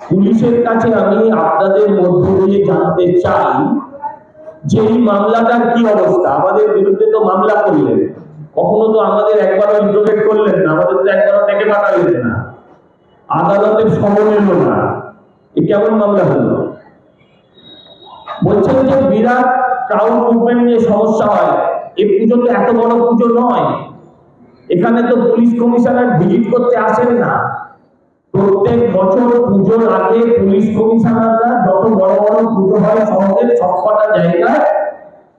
পুলিশের কাছে আমি আপনাদের মধ্য দিয়ে জানতে চাই যে এই মামলাটার কি অবস্থা? আমাদের বিরুদ্ধে তো মামলা করলেন। কখনো তো আমাদের একবারও ইন্টারোগেট করলেন না। আমাদের তো একবারও ডেকে পাঠালেন না। আদালতের সময় এলো না। এ কেমন মামলা হলো? বলছেন যে বিরাট ক্রাউড মুভমেন্ট নিয়ে সমস্যা হয়। এই পুজো তো এত বড় পুজো নয়। এখানে তো পুলিশ কমিশনার ভিজিট করতে আসেন না। প্রত্যেক বছর পুজোর আগে পুলিশ কমিশনাররা যত বড় বড় পুজো হয় শহরের সবকটা জায়গায়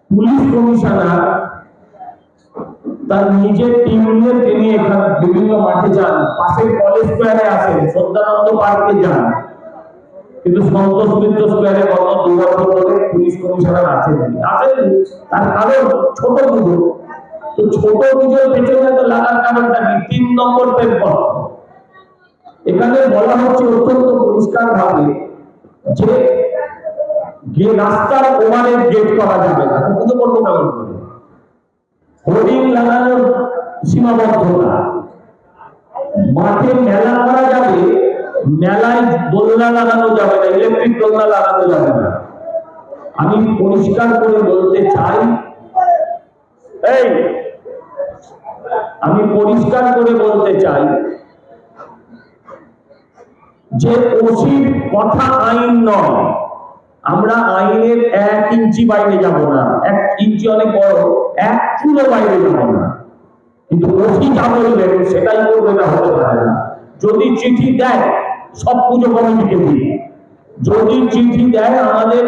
পুলিশ কমিশনার তার নিজের টিম নিয়ে তিনি এখানে বিভিন্ন মাঠে যান, পাশের কলেজ স্কোয়ারে আসেন পার্কে যান। কিন্তু সন্তোষ মিত্র স্কোয়ারে গত দু বছর ধরে পুলিশ কমিশনার আসেননি আসেননি তার কারণ ছোট পুজো। তো ছোট পুজোর পেছনে তো লাগার কারণটা কি তিন নম্বর প্রেমপত্র এখানে বলা হচ্ছে অত্যন্ত পরিষ্কার ভাবে যে রাস্তার ওভারের গেট করা যাবে না। তো পুজো করব কেমন করে লাগানোর সীমাবদ্ধতা। মাঠে মেলা করা যাবে, মেলায় দোলনা লাগানো যাবে না ইলেকট্রিক দোলনা লাগানো যাবে না। আমি পরিষ্কার করে বলতে চাই, এই, আমি পরিষ্কার করে বলতে চাই যে ওসির কথা আইন নয়, আমরা আইনের এক ইঞ্চি বাইরে যাব না। এক ইঞ্চি অনেক বড়, এক চুলো বাইরে যাব না। কিন্তু ওসি যা বলবেন সেটাই করবে না হতে পারে না। যদি চিঠি দেয়, সব পুজো কমিটিকে দিয়ে যদি চিঠি দেয়, আমাদের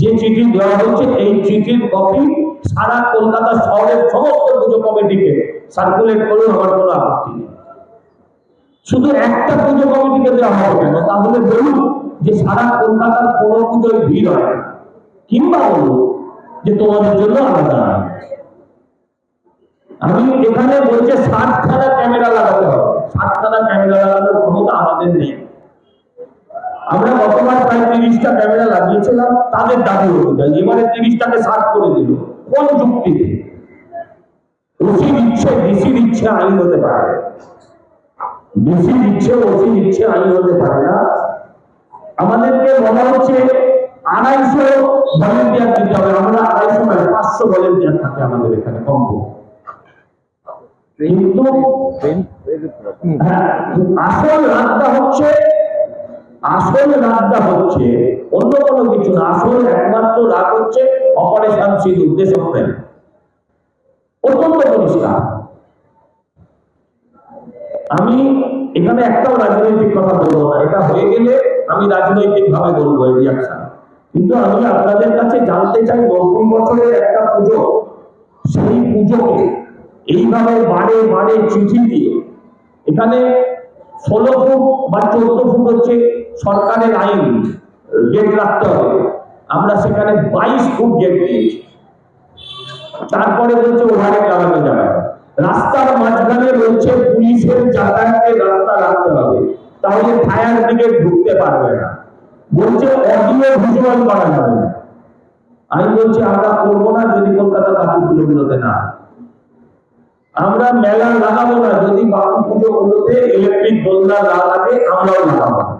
যে চিঠি দেওয়া হচ্ছে এই চিঠির কপি সারা কলকাতা শহরের সমস্ত পুজো কমিটিকে সার্কুলেট করুন, আমার কোনো আপত্তি নেই। শুধু একটা পুজো কমিটিকে দেওয়া হবে কেন তাহলে বলুন যে সারা কলকাতার কোনো পুজোয় ভিড় হয় কিংবা বলুন যে তোমাদের জন্য আলাদা আমি এখানে বলছে ষাটখানা ক্যামেরা লাগাতে হবে। ষাটখানা ক্যামেরা লাগানোর ক্ষমতা আমাদের নেই। আমরা গতবার প্রায় তিরিশটা ক্যামেরা লাগিয়েছিলাম, তাদের দাবি অনুযায়ী এবারে তিরিশটাকে ষাট করে দিল। কোন যুক্তিতে? ওসি দিচ্ছে ডিসি দিচ্ছে আইন হতে পারে। ডিসি দিচ্ছে ওসি দিচ্ছে আইন হতে পারে না। আমাদেরকে বলা হচ্ছে আড়াইশো ভলেন্টিয়ার দিতে হবে। আমরা আড়াইশো নয় পাঁচশো ভলেন্টিয়ার থাকে আমাদের এখানে কম কিন্তু হ্যাঁ, আসল রাগটা হচ্ছে আসল রাগটা হচ্ছে অন্য কোনো কিছু না আসল একমাত্র রাগ হচ্ছে অপারেশন সিঁদুর অত্যন্ত পরিষ্কার। আমি এখানে একটাও রাজনৈতিক কথা বলব না। এটা হয়ে গেলে আমি রাজনৈতিক ভাবে বলব এই কিন্তু আমি আপনাদের কাছে জানতে চাই, নতুন বছরের একটা পুজো, সেই পুজোকে এইভাবে বারে বারে চিঠি দিয়ে, এখানে ষোলো ফুট বা চোদ্দ ফুট হচ্ছে সরকারের আইন গেট রাখতে হবে। আমরা সেখানে বাইশ ফুট গেট দিয়েছি। তারপরে বলছে ওভারে লাগানো যাবে রাস্তার মাঝখানে পুলিশের যাতায়াতের রাস্তা রাখতে হবে। তাহলে ফায়ার ব্রিগেড ঢুকতে পারবে না। বলছে অডিও ভিজুয়াল করা যাবে না। আমি বলছি, আমরা করব না যদি কলকাতা বাকি পুজোগুলোতে না। আমরা মেলা লাগাবো না। যদি বাকি পুজোগুলোতে ইলেকট্রিক দোলনা না লাগে, আমরাও লাগাবো।